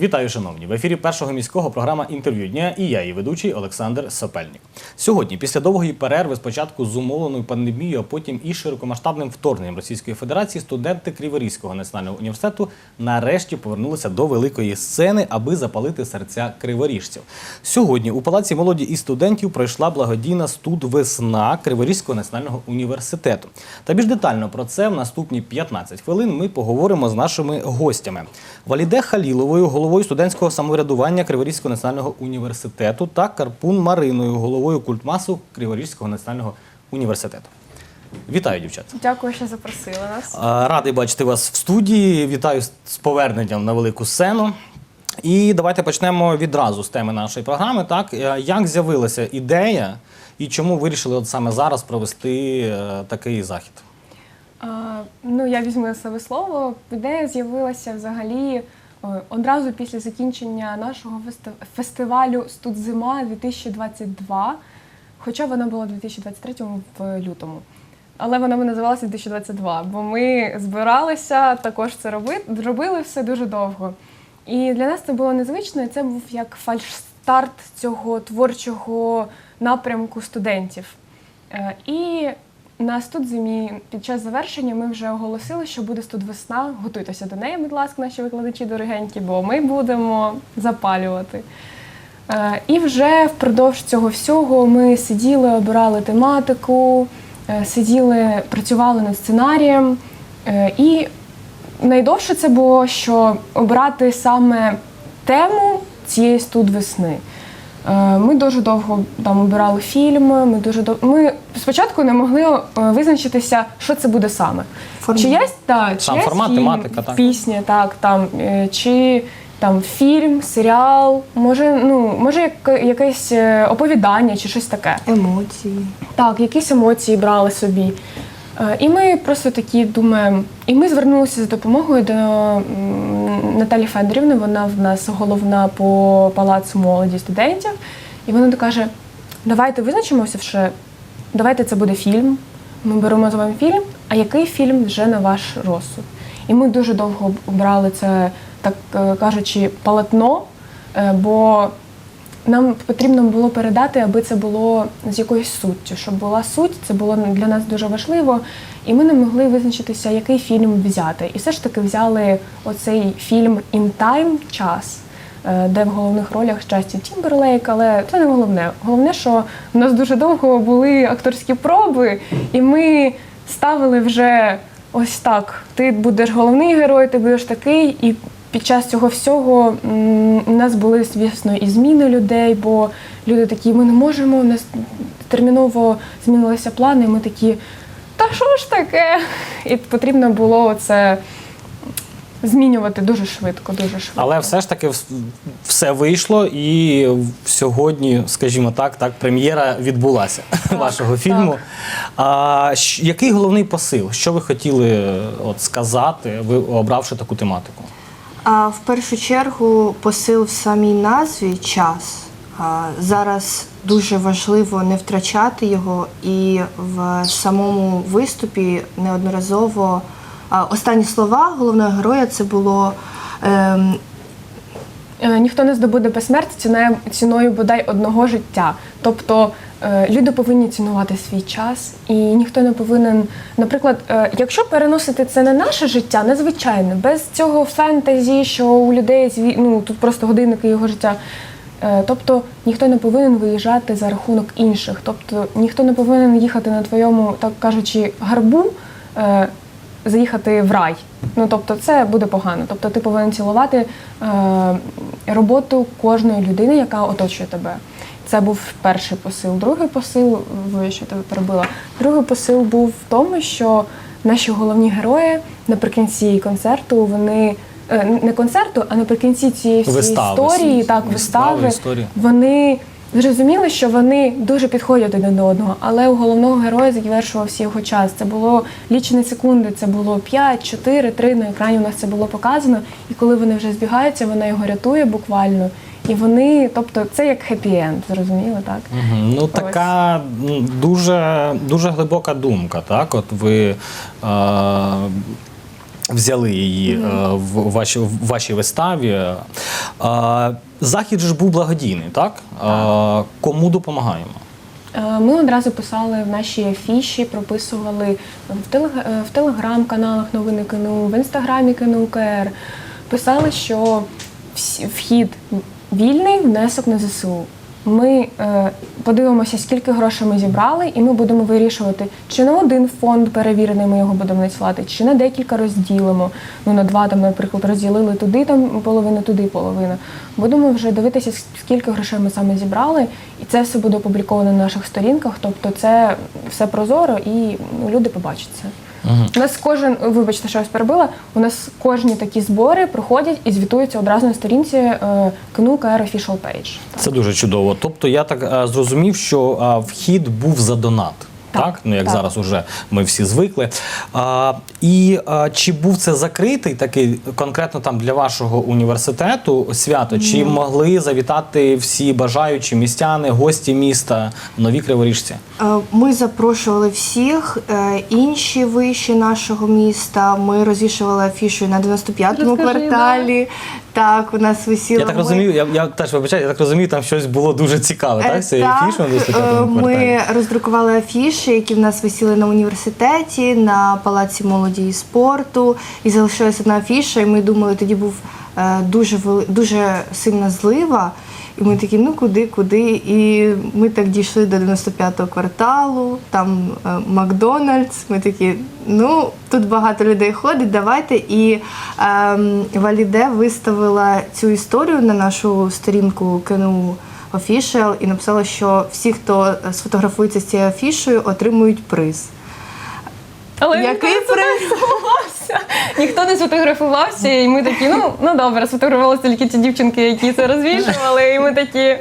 Вітаю, шановні! В ефірі першого міського програма інтерв'ю дня і я, її ведучий Олександр Сопельник. Сьогодні, після довгої перерви, спочатку зумовленою пандемією, а потім і широкомасштабним вторгненням Російської Федерації, студенти Криворізького національного університету нарешті повернулися до великої сцени, аби запалити серця криворіжців. Сьогодні у Палаці молоді і студентів пройшла благодійна студвесна Криворізького національного університету. Та більш детально про це в наступні 15 хвилин ми поговоримо з нашими гостями. Валіде Халіловою, головою студентського самоврядування Криворізького національного університету, та Карпун Мариною, головою культмасу Криворізького національного університету. Вітаю, дівчат. Дякую, що запросили нас. Радий бачити вас в студії. Вітаю з- поверненням на велику сцену. І давайте почнемо відразу з теми нашої програми. Так, Е, як з'явилася ідея і чому вирішили от саме зараз провести е, такий захід? Ну, я візьму себе слово. Ідея з'явилася взагалі одразу після закінчення нашого фести- фестивалю Студзима 2022, хоча вона була у 2023 в лютому. Але вона називалася 2022, бо ми збиралися також це робити, робили все дуже довго. І для нас це було незвично, і це був як фальшстарт цього творчого напрямку студентів. Е, І на студзимі під час завершення ми вже оголосили, що буде студвесна. Готуйтеся до неї, будь ласка, наші викладачі дорогенькі, бо ми будемо запалювати. Е, І вже впродовж цього всього ми сиділи, обирали тематику, е, сиділи, працювали над сценарієм. Е, І найдовше це було, що обрати саме тему цієї студвесни. Е, Ми дуже довго там обирали фільми. Ми дуже дов... Ми спочатку не могли е, визначитися, що це буде саме. Формат. Чиясь, та, Сам чиясь формат, фільм, тематика, так. пісня, так, там, е, чи там фільм, серіал, може, ну, може як, якесь е, оповідання чи щось таке. Емоції. Так, якісь емоції брали собі. Е, І ми просто такі думаємо, і ми звернулися за допомогою до Наталі Федорівни, вона в нас головна по палацу молоді студентів. І вона каже: давайте визначимося, що давайте це буде фільм. Ми беремо з вами фільм, а який фільм вже на ваш розсуд? І ми дуже довго обрали це, так е, кажучи, полотно, е, бо нам потрібно було передати, аби це було з якоюсь суттю. Щоб була суть, це було для нас дуже важливо. І ми не могли визначитися, який фільм взяти. І все ж таки взяли оцей фільм «In Time» час, е, де в головних ролях Джастін Тімберлейк, але це не головне. Головне, що в нас дуже довго були акторські проби, і ми ставили вже ось так: ти будеш головний герой, ти будеш такий. І під час цього всього у нас були, звісно, і зміни людей, бо люди такі, ми не можемо, у нас терміново змінилися плани, і ми такі, та що ж таке? І потрібно було це змінювати дуже швидко, дуже швидко. Але все ж таки все вийшло, і сьогодні, скажімо так, так прем'єра відбулася вашого фільму. А, який головний посил? Що ви хотіли от, сказати, ви обравши таку тематику? В першу чергу посил в самій назві час. Зараз дуже важливо не втрачати його, і в самому виступі неодноразово останні слова головного героя це було. Е, ніхто не здобуде безсмертя ціною, ціною бодай одного життя. Тобто е, люди повинні цінувати свій час, і ніхто не повинен, наприклад, е, якщо переносити це на наше життя, незвичайне, без цього фентезі, що у людей ну, тут просто годинники його життя. Тобто ніхто не повинен виїжджати за рахунок інших. Тобто ніхто не повинен їхати на твоєму, так кажучи, гарбу, заїхати в рай. Ну тобто, це буде погано. Тобто, ти повинен цілувати е, роботу кожної людини, яка оточує тебе. Це був перший посил. Другий посил, ви що тебе перебила. Другий посил був в тому, що наші головні герої наприкінці концерту вони. е, Не концерту, а наприкінці цієї всієї Вистави, історії, так, вистави, вистави, історії. вони зрозуміли, що вони дуже підходять один до одного, але у головного героя завершувався його час. Це було лічені секунди, це було 5, 4, 3, на екрані у нас це було показано. І коли вони вже збігаються, вона його рятує буквально. І вони, тобто, це як хеппі-енд, зрозуміло, так? Мгм. Ну, така дуже, дуже глибока думка, так? От ви е, взяли її е, в вашій, в вашій виставі. Е, захід ж був благодійний, так? Е, кому допомагаємо? Е, Ми одразу писали в нашій афіші, прописували в, телег- в телеграм-каналах новини КНУ, в інстаграмі КНУ УКР. Писали, що вхід вільний, внесок на ЗСУ. Ми е, подивимося, скільки грошей ми зібрали, і ми будемо вирішувати, чи на один фонд перевірений ми його будемо надсилати, чи на декілька розділимо. Ну на два там, наприклад, розділили туди, там половину, туди половину. Будемо вже дивитися, скільки грошей ми саме зібрали, і це все буде опубліковано на наших сторінках. Тобто, це все прозоро і ну, люди побачать це. У нас кожен, вибачте, що я вас перебила. У нас кожні такі збори проходять і звітуються одразу на сторінці е, КНУ КР Official Page. Це дуже чудово. Тобто я так е, зрозумів, що е, вхід був за донат. Так, Так, ну як так. зараз уже ми всі звикли. А, і а, чи був це закритий такий конкретно там для вашого університету свято? Чи могли завітати всі бажаючі містяни, гості міста, нові криворіжці? Е, Ми запрошували всіх, е, інші виші нашого міста. Ми розвішували афішу на 95-му Розкажи, кварталі. Так, у нас висіло. Я так Ми- розумію, я, я теж вибачаю, я так розумію, там щось було дуже цікаве, так? Це так, афіш на е, 95-му Ми роздрукували афіші, які в нас висіли на університеті, на палаці молоді і спорту. І залишилася одна афіша. І ми думали, тоді був е, дуже дуже сильна злива. І ми такі, ну куди, куди? І ми так дійшли до 95-го кварталу, там е, Макдональдс. Ми такі, ну тут багато людей ходить, давайте. І ем, Валіде виставила цю історію на нашу сторінку КНУ Official і написала, що всі, хто сфотографується з цією афішою, отримують приз. Але Який сфотографувався. Ніхто не сфотографувався, і ми такі, ну, ну добре, сфотографувалися тільки ті дівчинки, які це розвішували, і ми такі.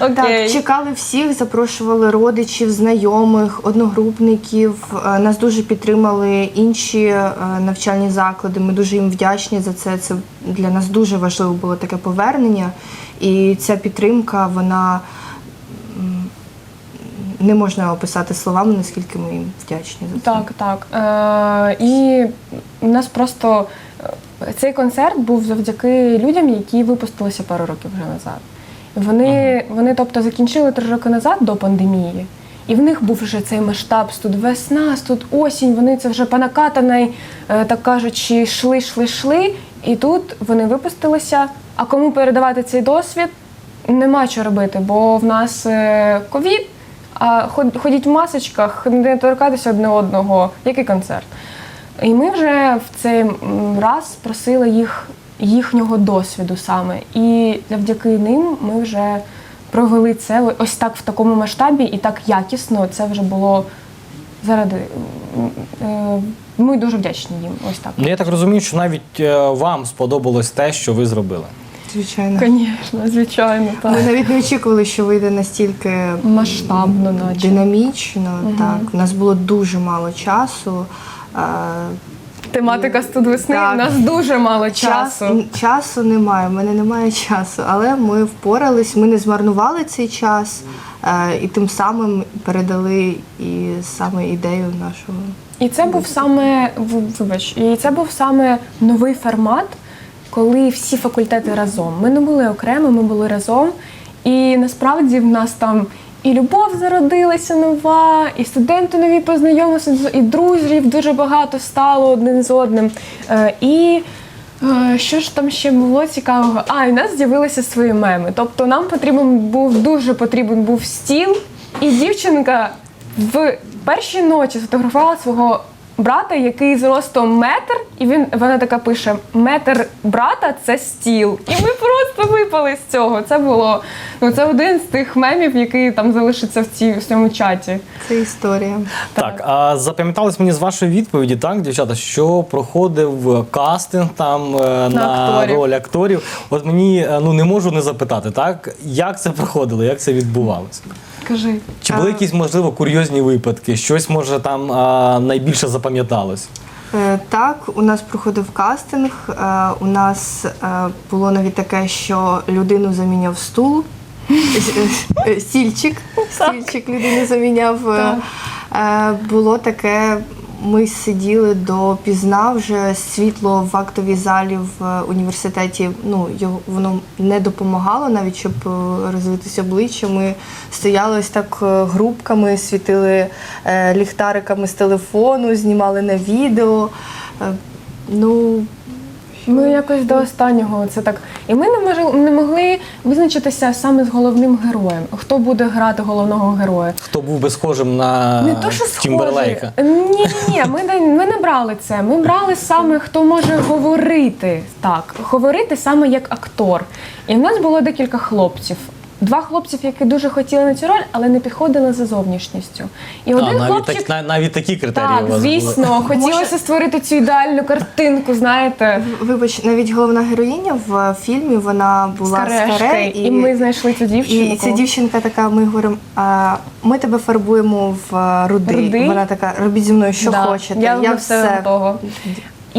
Окей. Так, чекали всіх, запрошували родичів, знайомих, одногрупників. Е, Нас дуже підтримали інші е, навчальні заклади. Ми дуже їм вдячні за це. Це для нас дуже важливо було таке повернення. І ця підтримка, вона не можна описати словами, наскільки ми їм вдячні за це. Так, так. Е, і у нас просто е, цей концерт був завдяки людям, які випустилися пару років вже назад. Вони, вони тобто, закінчили три роки назад до пандемії. І в них був вже цей масштаб, тут весна, тут осінь, вони це вже понакатаний, е, так кажучи, йшли, йшли, йшли. І тут вони випустилися. А кому передавати цей досвід? Нема що робити, бо в нас е, ковід, а ходіть в масочках, не торкатися одне одного. Який концерт? І ми вже в цей раз просили їх їхнього досвіду саме. І завдяки ним ми вже провели це ось так в такому масштабі і так якісно. Це вже було заради. е, Ми дуже вдячні їм. Ось так. Ну я так розумію, що навіть е, вам сподобалось те, що ви зробили. Звичайно. Звісно, звичайно, так. Ми навіть не очікували, що вийде настільки Масштабно, наче. динамічно. Так, у нас було дуже мало часу. Тематика студ весни. Так. У нас дуже мало Час, часу. часу немає, в мене немає часу, але ми впорались, ми не змарнували цей час е, і тим самим передали і саме ідею нашого. І це був саме в- вибач, і це був саме новий формат, коли всі факультети разом. Ми не були окремо, ми були разом. І насправді в нас там і любов зародилася нова, і студенти нові познайомилися, і друзів дуже багато стало один з одним. Е, І е, що ж там ще було цікавого? А, і в нас з'явилися свої меми. Тобто нам потрібен був дуже потрібен був стіл, і дівчинка в першій ночі сфотографувала свого брата, який зростом метр, і він вона така пише: метр брата це стіл. І ми просто випали з цього. Це було ну це один з тих мемів, який там залишиться в цій в цьому чаті. Це історія. Так, а запам'яталось мені з вашої відповіді, так, дівчата, що проходив кастинг там е, на, акторів. роль акторів. От мені е, ну не можу не запитати, так як це проходило, як це відбувалося? Кажи. Чи були якісь можливо курйозні випадки? Щось може там а, найбільше запам'яталось? Е, Так, у нас проходив кастинг. е, У нас е, було навіть таке, що людину заміняв стул. Е, е, Стільчик. Стільчик людину заміняв. Е, е, Було таке. Ми сиділи допізна вже світло в актовій залі в університеті. Ну його воно не допомагало навіть, щоб розвитись розвитися обличчя. Ми стояли ось так е, групками, світили е, ліхтариками з телефону, знімали на відео. Е, Ну Ми якось до останнього це так. І ми не могли, не могли визначитися саме з головним героєм. Хто буде грати головного героя? Хто був би схожим на Не то, що. Тімберлейка? Ні, ні, ми не, ми не брали це. Ми брали саме хто може говорити так, говорити саме як актор. І в нас було декілька хлопців. Два хлопців, які дуже хотіли на цю роль, але не підходили за зовнішністю. І А, один навіть, хлопчик. так, навіть такі критерії у вас звісно, були. хотілося створити цю ідеальну картинку, знаєте, вибач, навіть головна героїня в фільмі вона була з карешки. каре, І, ми знайшли цю дівчинку. І ця дівчинка така, ми говоримо, а, ми тебе фарбуємо в руди. Руди? Вона така, робіть зі мною, що Да, хочете. Я, на все готова.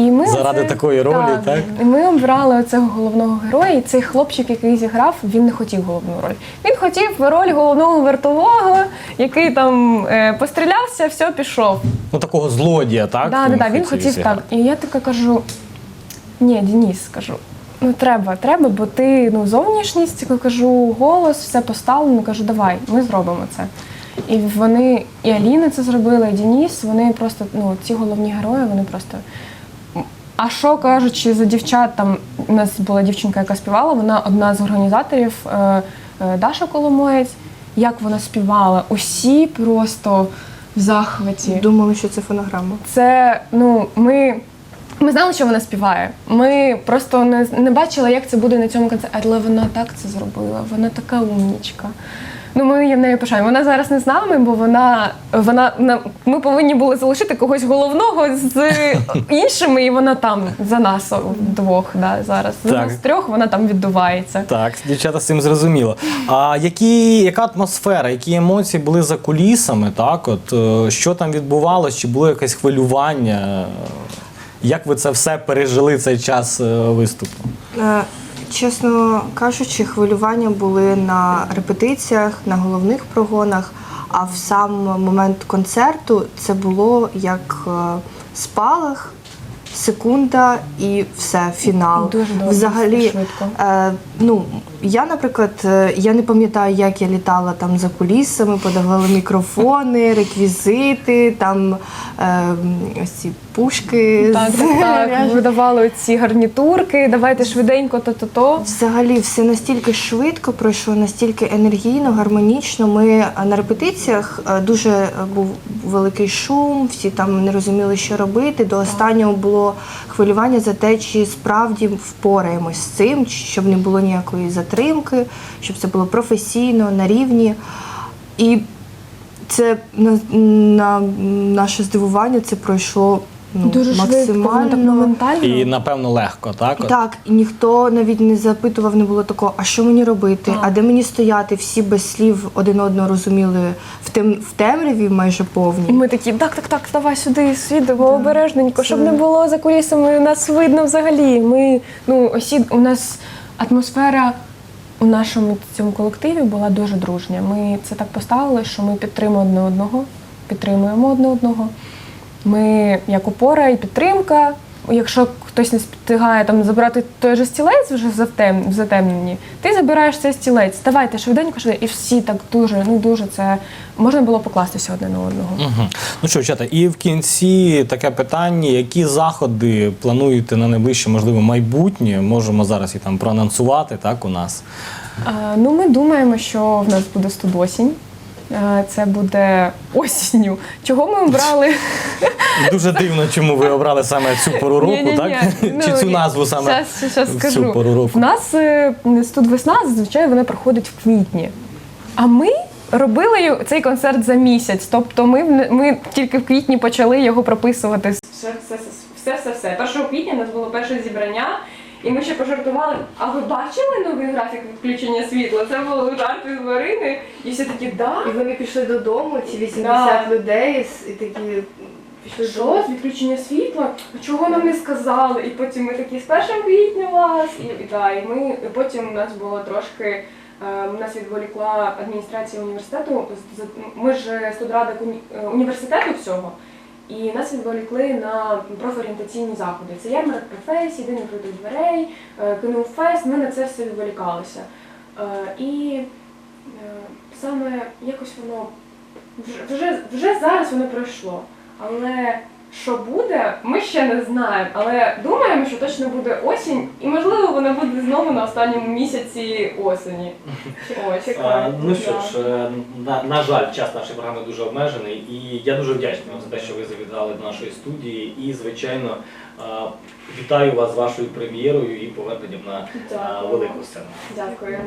І ми Заради оце- такої ролі, так? І ми обрали цього головного героя, і цей хлопчик, який зіграв, він не хотів головну роль. Він хотів роль головного вартового, який там е, пострілявся, все, пішов. Ну такого злодія, так? Да, да, да, він хотів зіграти. так. І я така кажу: ні, Денис, кажу. Ну треба, треба, бо ти ну зовнішність, я кажу, голос, все поставлено. Кажу, давай, ми зробимо це. І вони, і Аліна це зробила, і Денис, вони просто, ну, ці головні герої, вони просто. А що кажучи за дівчат, там у нас була дівчинка, яка співала, вона одна з організаторів е, е, Даша Коломоєць. Як вона співала, усі просто в захваті. Думали, що це фонограма. Це ну ми. Ми знали, що вона співає. Ми просто не, не бачили, як це буде на цьому концерті. Але вона так це зробила. Вона така умнічка. Ну, ми нею пишаємо. Вона зараз не з нами, бо вона, вона на- ми повинні були залишити когось головного з іншими, і вона там за нас двох. Да, зараз за Так. нас трьох вона там віддувається. Так, дівчата з цим зрозуміло. А які, яка атмосфера, які емоції були за кулісами? Так, от е, що там відбувалось? Чи було якесь хвилювання? Як ви це все пережили цей час е, виступу? Чесно кажучи, хвилювання були на репетиціях, на головних прогонах, а в сам момент концерту це було як е, спалах, секунда і все, фінал. Дуже добре, Взагалі, швидко. Е, ну, я, наприклад, е, я не пам'ятаю, як я літала там за кулісами, подавала мікрофони, реквізити, там е, ось ці пушки. Так, з так, так. Видавали ці гарнітурки, давайте швиденько, то-то-то. Взагалі все настільки швидко пройшло, настільки енергійно, гармонічно. Ми е, на репетиціях е, дуже е, був великий шум, всі там не розуміли, що робити. До останнього було хвилювання за те, чи справді впораємось з цим, щоб не було ніякої затримки, щоб це було професійно, на рівні. І це на, на наше здивування це пройшло ну, Дуже швидко, воно максимально. так моментально. І напевно легко, так? От? Так, і ніхто навіть не запитував, не було такого, а що мені робити, а де мені стояти? Всі без слів один одного розуміли в, тем, в темряві майже І повній. ми такі, так, так, так, давай сюди, свідомо, обережненько, щоб не було за кулісами, нас видно взагалі. Ми, ну, осі, у нас атмосфера у нашому цьому колективі була дуже дружня. Ми це так поставили, що ми підтримуємо одне одного, підтримуємо одне одного. Ми як опора і підтримка. Якщо хтось не встигає там забрати той же стілець вже затем, в затемненні, ти забираєш цей стілець. Давайте швиденько, швиденько. І всі так дуже, ну дуже це можна було покластися одне на одного. Угу. Ну що, чата, і в кінці таке питання: які заходи плануєте на найближче, можливо, майбутнє? Можемо зараз і там проанонсувати так у нас. А, ну, ми думаємо, що в нас буде студосінь. Е, Це буде осінню. Чого ми обрали? Дуже дивно, чому ви обрали саме цю пору року, так? Ну, Чи цю назву саме щас- щас скажу. цю пору року? У нас е, студвесна зазвичай вона проходить в квітні. А ми робили цей концерт за місяць. Тобто ми, в- ми тільки в квітні почали його прописувати. Все, все, все, все, все. 1 квітня у нас було перше зібрання. І ми ще пожартували. А ви бачили новий графік відключення світла? Це були жарти з Марини, і всі такі, да. І вони пішли додому, ці 80 Да. людей, і такі пішли Що з відключення світла? А чого нам не сказали? І потім ми такі з 1 квітня вас. І, і, да, і ми і потім у нас було трошки. е, Нас відволікла адміністрація університету. З- з- Ми ж студрада е, університету всього. І нас відволікли на профорієнтаційні заходи. Це ярмарок професій, день відкритих дверей, е, КНУ фест. Ми на це все відволікалися. Е, І е, саме якось воно вже, вже зараз воно пройшло. Але що буде, ми ще не знаємо. Але думаємо, що точно буде осінь, і можливо воно буде знову на останньому місяці осені. О, А. Ну що ж, е, на, на жаль, час нашої програми дуже обмежений, і я дуже вдячний вам за те, що ви завітали до нашої студії. І, звичайно, е, вітаю вас з вашою прем'єрою і поверненням на е, Дякую. велику сцену. Дякуємо.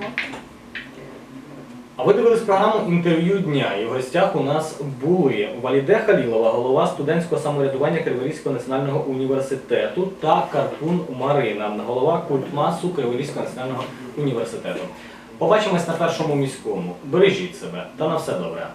А ви дивились програму інтерв'ю дня. І в гостях у нас були Валіде Халілова, голова студентського самоврядування Криворізького національного університету, та Карпун Марина, голова культмасу Криворізького національного університету. Побачимось на першому міському. Бережіть себе та на все добре.